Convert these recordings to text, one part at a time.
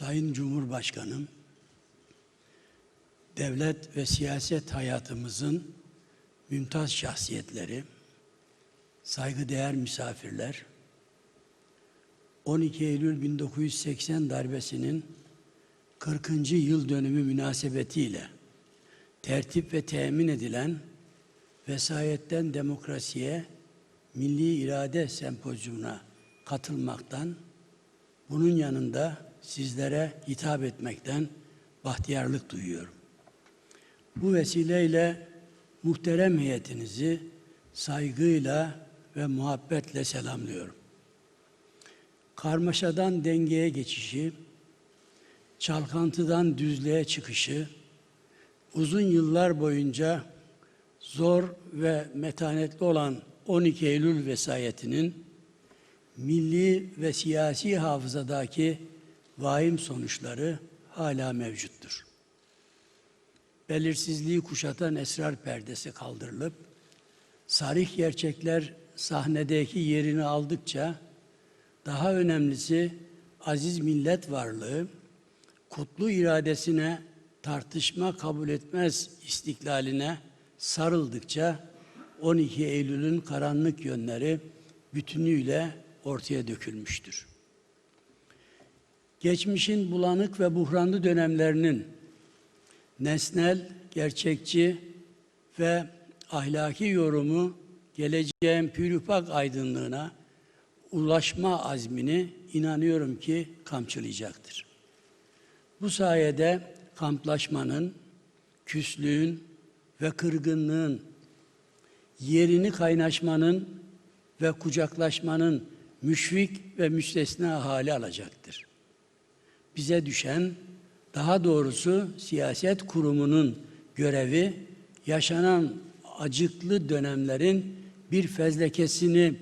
Sayın Cumhurbaşkanım, devlet ve siyaset hayatımızın mümtaz şahsiyetleri, saygıdeğer misafirler, 12 Eylül 1980 darbesinin 40. yıl dönümü münasebetiyle tertip ve temin edilen Vesayetten Demokrasiye Milli İrade Sempozyumuna katılmaktan, bunun yanında sizlere hitap etmekten bahtiyarlık duyuyorum. Bu vesileyle muhterem heyetinizi saygıyla ve muhabbetle selamlıyorum. Karmaşadan dengeye geçişi, çalkantıdan düzlüğe çıkışı, uzun yıllar boyunca zor ve metanetli olan 12 Eylül vesayetinin milli ve siyasi hafızadaki vahim sonuçları hala mevcuttur. Belirsizliği kuşatan esrar perdesi kaldırılıp, sarih gerçekler sahnedeki yerini aldıkça, daha önemlisi aziz millet varlığı, kutlu iradesine tartışma kabul etmez istiklaline sarıldıkça 12 Eylül'ün karanlık yönleri bütünüyle ortaya dökülmüştür. Geçmişin bulanık ve buhranlı dönemlerinin nesnel, gerçekçi ve ahlaki yorumu geleceğin pürüpak aydınlığına ulaşma azmini inanıyorum ki kamçılayacaktır. Bu sayede kamplaşmanın, küslüğün ve kırgınlığın yerini kaynaşmanın ve kucaklaşmanın müşfik ve müstesna hali alacaktır. Bize düşen, daha doğrusu siyaset kurumunun görevi, yaşanan acıklı dönemlerin bir fezlekesini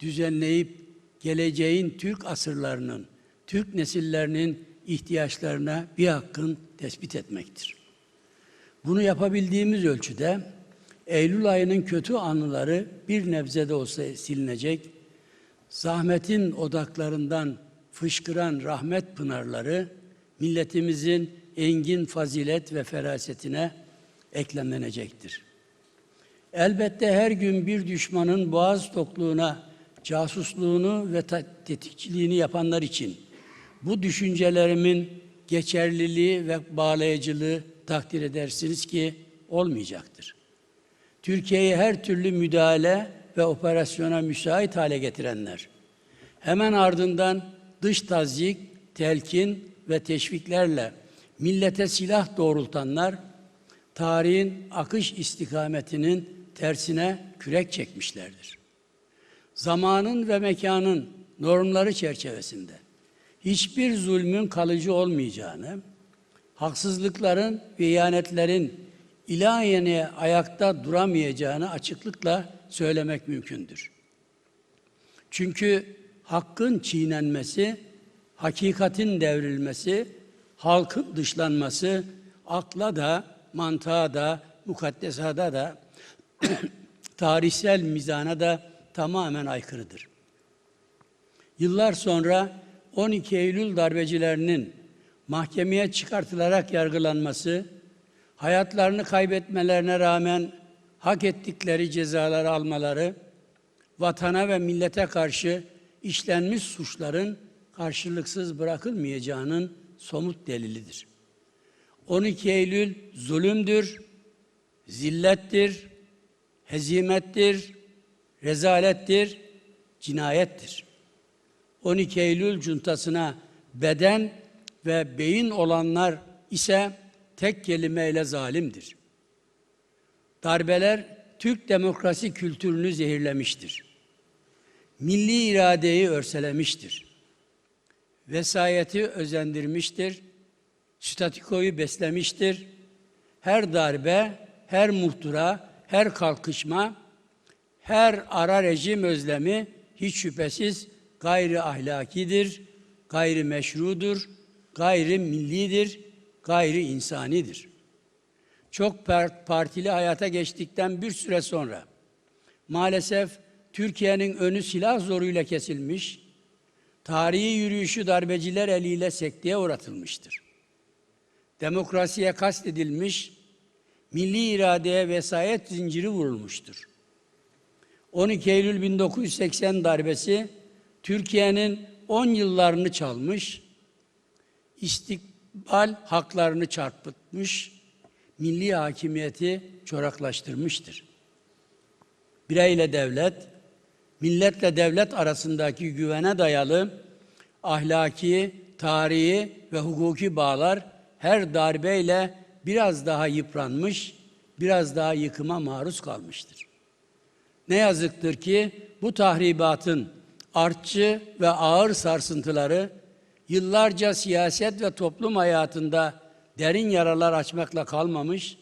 düzenleyip geleceğin Türk asırlarının, Türk nesillerinin ihtiyaçlarına bir hakkın tespit etmektir. Bunu yapabildiğimiz ölçüde Eylül ayının kötü anıları bir nebze de olsa silinecek, zahmetin odaklarından fışkıran rahmet pınarları milletimizin engin fazilet ve ferasetine eklemlenecektir. Elbette her gün bir düşmanın boğaz tokluğuna casusluğunu ve tetikçiliğini yapanlar için bu düşüncelerimin geçerliliği ve bağlayıcılığı takdir edersiniz ki olmayacaktır. Türkiye'yi her türlü müdahale ve operasyona müsait hale getirenler, hemen ardından dış tazyik, telkin ve teşviklerle millete silah doğrultanlar, tarihin akış istikametinin tersine kürek çekmişlerdir. Zamanın ve mekanın normları çerçevesinde hiçbir zulmün kalıcı olmayacağını, haksızlıkların ve ihanetlerin ilahiyene ayakta duramayacağını açıklıkla söylemek mümkündür. Çünkü hakkın çiğnenmesi, hakikatin devrilmesi, halkın dışlanması akla da, mantığa da, mukaddesada da, tarihsel mizana da tamamen aykırıdır. Yıllar sonra 12 Eylül darbecilerinin mahkemeye çıkartılarak yargılanması, hayatlarını kaybetmelerine rağmen hak ettikleri cezaları almaları, vatana ve millete karşı işlenmiş suçların karşılıksız bırakılmayacağının somut delilidir. 12 Eylül zulümdür, zillettir, hezimettir, rezalettir, cinayettir. 12 Eylül cuntasına beden ve beyin olanlar ise tek kelimeyle zalimdir. Darbeler Türk demokrasi kültürünü zehirlemiştir. Milli iradeyi örselemiştir. Vesayeti özendirmiştir. Statikoyu beslemiştir. Her darbe, her muhtıra, her kalkışma, her ara rejim özlemi hiç şüphesiz gayri ahlakidir, gayri meşrudur, gayri millidir, gayri insanidir. Çok partili hayata geçtikten bir süre sonra maalesef Türkiye'nin önü silah zoruyla kesilmiş, tarihi yürüyüşü darbeciler eliyle sekteye uğratılmıştır. Demokrasiye kastedilmiş, milli iradeye vesayet zinciri vurulmuştur. 12 Eylül 1980 darbesi Türkiye'nin 10 yıllarını çalmış, istikbal haklarını çarpıtmış, milli hakimiyeti çoraklaştırmıştır. Bireyle devlet, milletle devlet arasındaki güvene dayalı ahlaki, tarihi ve hukuki bağlar her darbeyle biraz daha yıpranmış, biraz daha yıkıma maruz kalmıştır. Ne yazıktır ki bu tahribatın artçı ve ağır sarsıntıları yıllarca siyaset ve toplum hayatında derin yaralar açmakla kalmamış,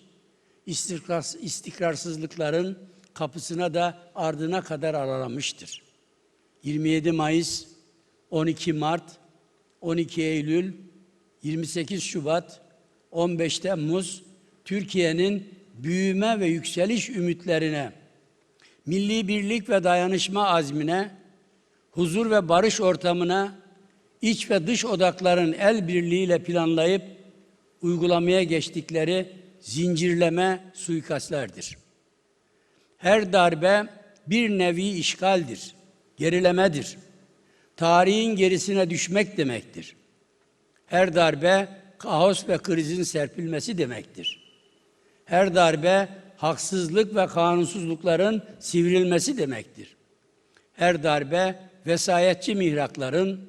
istikrar, istikrarsızlıkların kapısına da ardına kadar aralamıştır. 27 Mayıs, 12 Mart, 12 Eylül, 28 Şubat, 15 Temmuz Türkiye'nin büyüme ve yükseliş ümitlerine, milli birlik ve dayanışma azmine, huzur ve barış ortamına, iç ve dış odakların el birliğiyle planlayıp uygulamaya geçtikleri zincirleme suikastlerdir. Her darbe bir nevi işgaldir, gerilemedir. Tarihin gerisine düşmek demektir. Her darbe kaos ve krizin serpilmesi demektir. Her darbe haksızlık ve kanunsuzlukların sivrilmesi demektir. Her darbe vesayetçi mihrakların,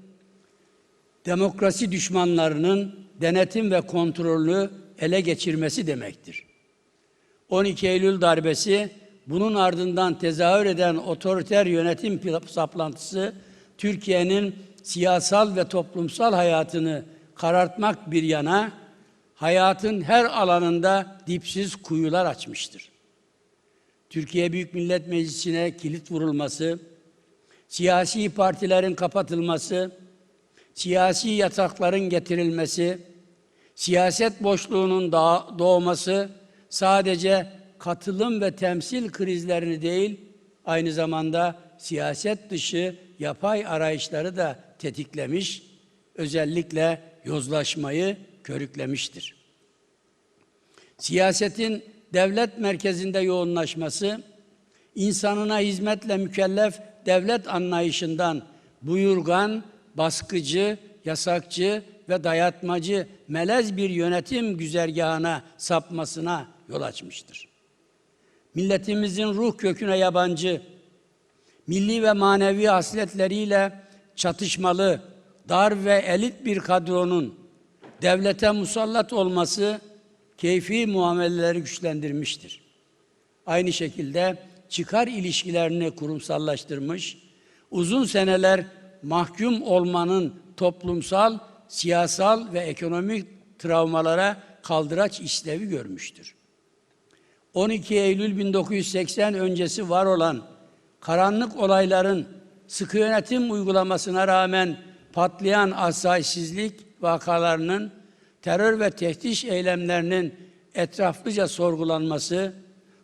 demokrasi düşmanlarının denetim ve kontrolünü ele geçirmesi demektir. 12 Eylül darbesi bunun ardından tezahür eden otoriter yönetim saplantısı Türkiye'nin siyasal ve toplumsal hayatını karartmak bir yana hayatın her alanında dipsiz kuyular açmıştır. Türkiye Büyük Millet Meclisi'ne kilit vurulması, siyasi partilerin kapatılması, siyasi yatakların getirilmesi, siyaset boşluğunun doğması sadece katılım ve temsil krizlerini değil, aynı zamanda siyaset dışı yapay arayışları da tetiklemiş, özellikle yozlaşmayı körüklemiştir. Siyasetin devlet merkezinde yoğunlaşması, insanına hizmetle mükellef devlet anlayışından buyurgan, baskıcı, yasakçı ve dayatmacı melez bir yönetim güzergahına sapmasına yol açmıştır. Milletimizin ruh köküne yabancı, milli ve manevi hasletleriyle çatışmalı, dar ve elit bir kadronun devlete musallat olması keyfi muameleleri güçlendirmiştir. Aynı şekilde çıkar ilişkilerini kurumsallaştırmış, uzun seneler mahkum olmanın toplumsal, siyasal ve ekonomik travmalara kaldıraç işlevi görmüştür. 12 Eylül 1980 öncesi var olan karanlık olayların sıkı yönetim uygulamasına rağmen patlayan asayişsizlik vakalarının terör ve tehdit eylemlerinin etraflıca sorgulanması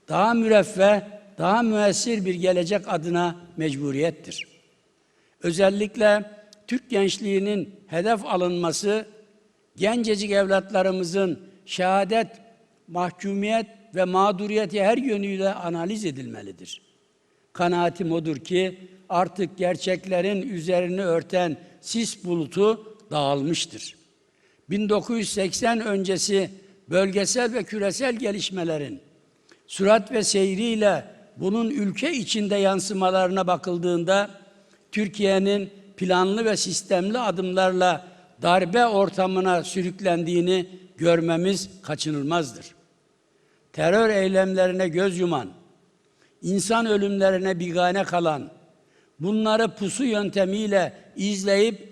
daha müreffeh, daha müessir bir gelecek adına mecburiyettir. Özellikle Türk gençliğinin hedef alınması gencecik evlatlarımızın şehadet, mahkumiyet ve mağduriyeti her yönüyle analiz edilmelidir. Kanaatim odur ki artık gerçeklerin üzerini örten sis bulutu dağılmıştır. 1980 öncesi bölgesel ve küresel gelişmelerin sürat ve seyriyle bunun ülke içinde yansımalarına bakıldığında Türkiye'nin planlı ve sistemli adımlarla darbe ortamına sürüklendiğini görmemiz kaçınılmazdır. Terör eylemlerine göz yuman, insan ölümlerine bigane kalan, bunları pusu yöntemiyle izleyip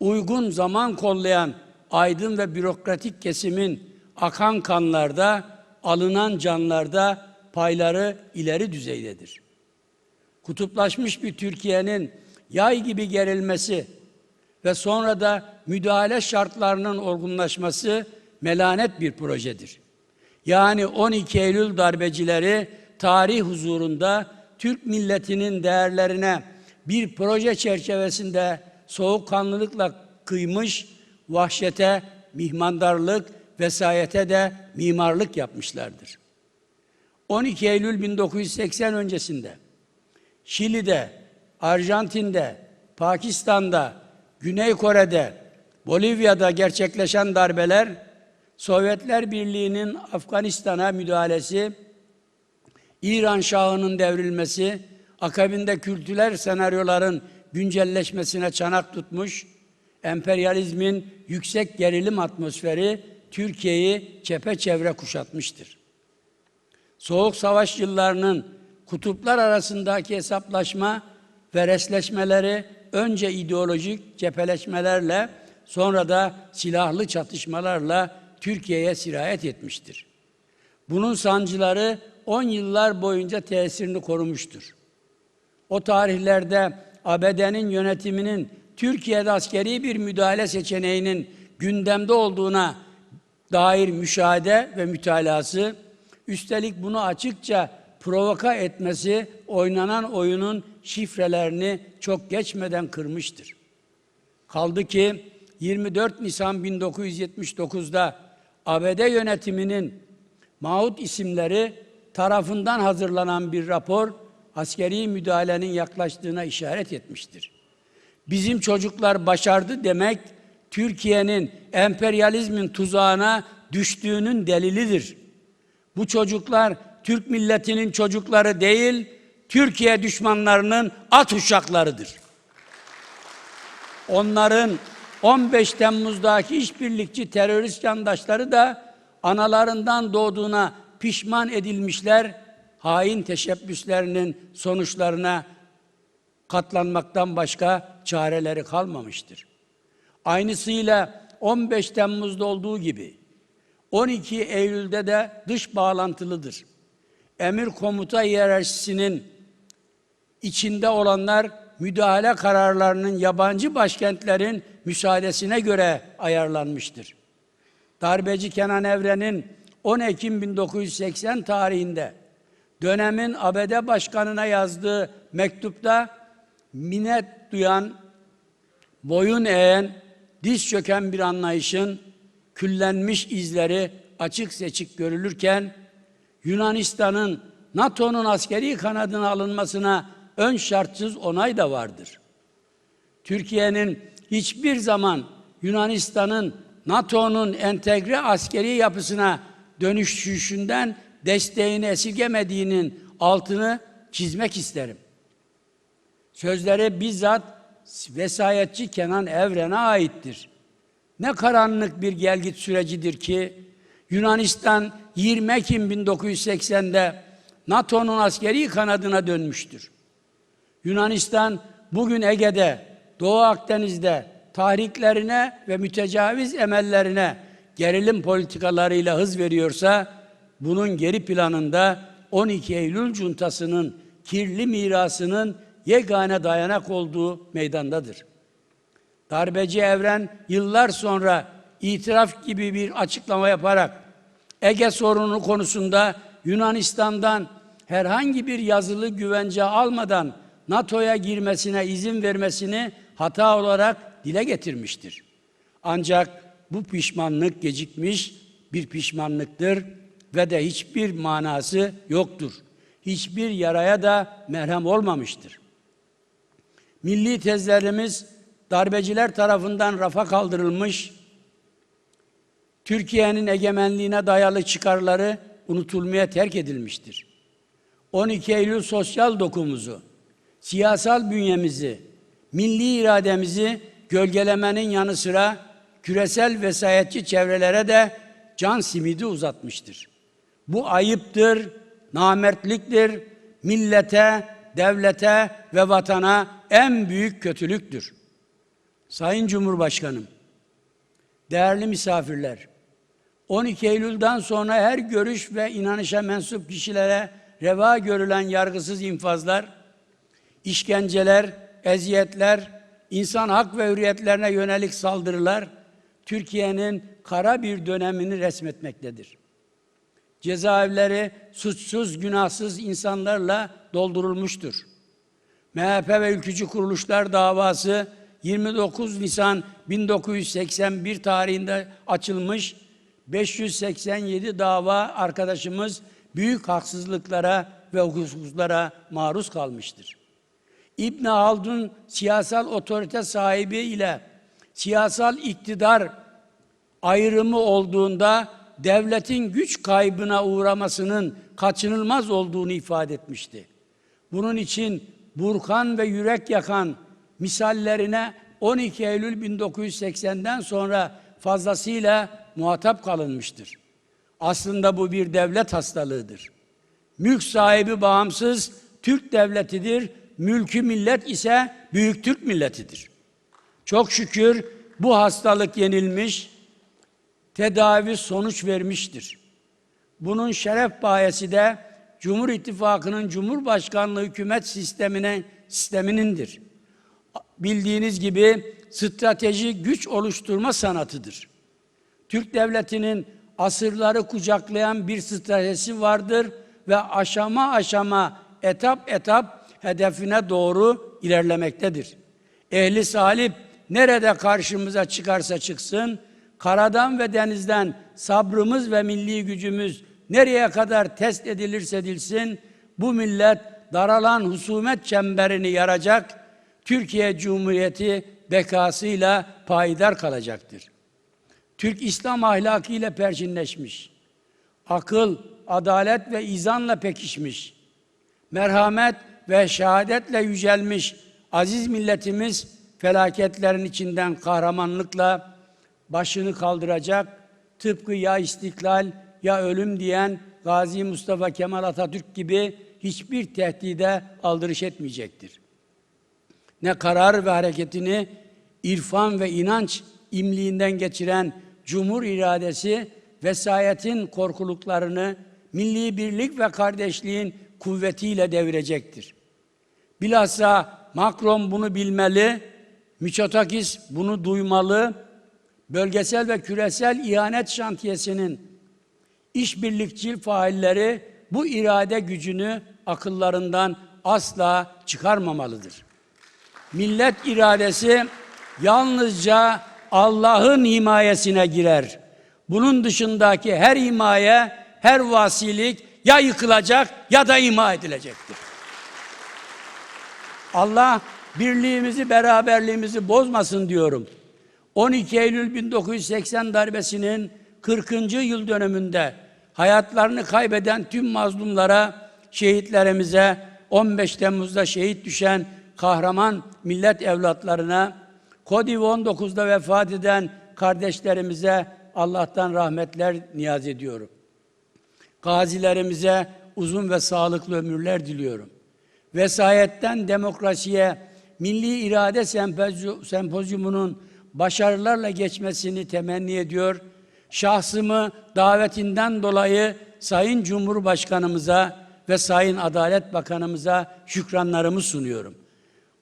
uygun zaman kollayan aydın ve bürokratik kesimin akan kanlarda, alınan canlarda payları ileri düzeydedir. Kutuplaşmış bir Türkiye'nin yay gibi gerilmesi ve sonra da müdahale şartlarının olgunlaşması melanet bir projedir. Yani 12 Eylül darbecileri tarih huzurunda Türk milletinin değerlerine bir proje çerçevesinde soğukkanlılıkla kıymış, vahşete mihmandarlık, vesayete de mimarlık yapmışlardır. 12 Eylül 1980 öncesinde Şili'de, Arjantin'de, Pakistan'da, Güney Kore'de, Bolivya'da gerçekleşen darbeler, Sovyetler Birliği'nin Afganistan'a müdahalesi, İran Şahı'nın devrilmesi, akabinde kültürel senaryoların güncelleşmesine çanak tutmuş, emperyalizmin yüksek gerilim atmosferi Türkiye'yi çepeçevre kuşatmıştır. Soğuk Savaş yıllarının kutuplar arasındaki hesaplaşma ve resleşmeleri önce ideolojik cepheleşmelerle sonra da silahlı çatışmalarla Türkiye'ye sirayet etmiştir. Bunun sancıları 10 yıllar boyunca tesirini korumuştur. O tarihlerde ABD'nin yönetiminin Türkiye'de askeri bir müdahale seçeneğinin gündemde olduğuna dair müşahede ve mütalası, üstelik bunu açıkça provoka etmesi oynanan oyunun şifrelerini çok geçmeden kırmıştır. Kaldı ki 24 Nisan 1979'da ABD yönetiminin Maud isimleri tarafından hazırlanan bir rapor askeri müdahalenin yaklaştığına işaret etmiştir. Bizim çocuklar başardı demek Türkiye'nin emperyalizmin tuzağına düştüğünün delilidir. Bu çocuklar Türk milletinin çocukları değil, Türkiye düşmanlarının at uşaklarıdır. Onların 15 Temmuz'daki işbirlikçi terörist yandaşları da analarından doğduğuna pişman edilmişler, hain teşebbüslerinin sonuçlarına katlanmaktan başka çareleri kalmamıştır. Aynısıyla 15 Temmuz'da olduğu gibi 12 Eylül'de de dış bağlantılıdır. Emir komuta hiyerarşisinin içinde olanlar müdahale kararlarının yabancı başkentlerin müsaadesine göre ayarlanmıştır. Darbeci Kenan Evren'in 10 Ekim 1980 tarihinde dönemin ABD Başkanı'na yazdığı mektupta minnet duyan, boyun eğen, diz çöken bir anlayışın küllenmiş izleri açık seçik görülürken Yunanistan'ın NATO'nun askeri kanadına alınmasına ön şartsız onay da vardır. Türkiye'nin hiçbir zaman Yunanistan'ın NATO'nun entegre askeri yapısına dönüşüşünden desteğini esirgemediğinin altını çizmek isterim. Sözleri bizzat vesayetçi Kenan Evren'e aittir. Ne karanlık bir gelgit sürecidir ki Yunanistan 20 Ekim 1980'de NATO'nun askeri kanadına dönmüştür. Yunanistan bugün Ege'de, Doğu Akdeniz'de tahriklerine ve mütecaviz emellerine gerilim politikalarıyla hız veriyorsa bunun geri planında 12 Eylül cuntasının kirli mirasının yegane dayanak olduğu meydandadır. Darbeci Evren yıllar sonra itiraf gibi bir açıklama yaparak Ege sorunu konusunda Yunanistan'dan herhangi bir yazılı güvence almadan NATO'ya girmesine izin vermesini hata olarak dile getirmiştir. Ancak bu pişmanlık gecikmiş bir pişmanlıktır ve de hiçbir manası yoktur. Hiçbir yaraya da merhem olmamıştır. Milli tezlerimiz darbeciler tarafından rafa kaldırılmış, Türkiye'nin egemenliğine dayalı çıkarları unutulmaya terk edilmiştir. 12 Eylül sosyal dokumuzu, siyasal bünyemizi, milli irademizi gölgelemenin yanı sıra küresel vesayetçi çevrelere de can simidi uzatmıştır. Bu ayıptır, namertliktir, millete, devlete ve vatana en büyük kötülüktür. Sayın Cumhurbaşkanım, değerli misafirler, 12 Eylül'den sonra her görüş ve inanışa mensup kişilere reva görülen yargısız infazlar, işkenceler, eziyetler, insan hak ve hürriyetlerine yönelik saldırılar Türkiye'nin kara bir dönemini resmetmektedir. Cezaevleri suçsuz, günahsız insanlarla doldurulmuştur. MHP ve ülkücü kuruluşlar davası 29 Nisan 1981 tarihinde açılmış 587 dava arkadaşımız büyük haksızlıklara ve hukuksuzlara maruz kalmıştır. İbn Haldun siyasal otorite sahibi ile siyasal iktidar ayrımı olduğunda devletin güç kaybına uğramasının kaçınılmaz olduğunu ifade etmişti. Bunun için Burkan ve yürek yakan misallerine 12 Eylül 1980'den sonra fazlasıyla muhatap kalınmıştır. Aslında bu bir devlet hastalığıdır. Mülk sahibi bağımsız Türk devletidir. Mülkü millet ise Büyük Türk milletidir. Çok şükür bu hastalık yenilmiş, tedavi sonuç vermiştir. Bunun şeref bayesi de Cumhur İttifakı'nın Cumhurbaşkanlığı hükümet sistemine sisteminindir. Bildiğiniz gibi strateji güç oluşturma sanatıdır. Türk devletinin asırları kucaklayan bir stratejisi vardır ve aşama aşama, etap etap hedefine doğru ilerlemektedir. Ehli salip nerede karşımıza çıkarsa çıksın, karadan ve denizden sabrımız ve milli gücümüz nereye kadar test edilirse edilsin, bu millet daralan husumet çemberini yaracak, Türkiye Cumhuriyeti bekasıyla payidar kalacaktır. Türk İslam ahlakıyla perçinleşmiş. Akıl, adalet ve izanla pekişmiş. Merhamet ve şehadetle yücelmiş aziz milletimiz felaketlerin içinden kahramanlıkla başını kaldıracak. Tıpkı ya istiklal ya ölüm diyen Gazi Mustafa Kemal Atatürk gibi hiçbir tehdide aldırış etmeyecektir. Ne karar ve hareketini irfan ve inanç imliğinden geçiren cumhur iradesi vesayetin korkuluklarını milli birlik ve kardeşliğin kuvvetiyle devirecektir. Bilhassa Macron bunu bilmeli, Mitsotakis bunu duymalı, bölgesel ve küresel ihanet şantiyesinin işbirlikçi failleri bu irade gücünü akıllarından asla çıkarmamalıdır. Millet iradesi yalnızca Allah'ın himayesine girer. Bunun dışındaki her himaye, her vasilik ya yıkılacak ya da ima edilecektir. Allah birliğimizi, beraberliğimizi bozmasın diyorum. 12 Eylül 1980 darbesinin 40. yıl dönümünde hayatlarını kaybeden tüm mazlumlara, şehitlerimize, 15 Temmuz'da şehit düşen kahraman millet evlatlarına, Kodiv 19'da vefat eden kardeşlerimize Allah'tan rahmetler niyaz ediyorum. Gazilerimize uzun ve sağlıklı ömürler diliyorum. Vesayetten demokrasiye Milli İrade Sempozyu- Sempozyumunun başarılarla geçmesini temenni ediyor. Şahsımı davetinden dolayı Sayın Cumhurbaşkanımıza ve Sayın Adalet Bakanımıza şükranlarımı sunuyorum.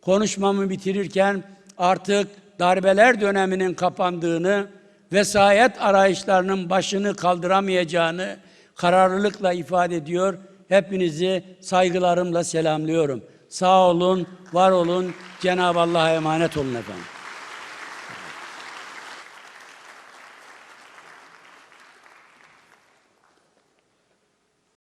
Konuşmamı bitirirken artık darbeler döneminin kapandığını, vesayet arayışlarının başını kaldıramayacağını kararlılıkla ifade ediyor. Hepinizi saygılarımla selamlıyorum. Sağ olun, var olun. Cenab-ı Allah'a emanet olun efendim.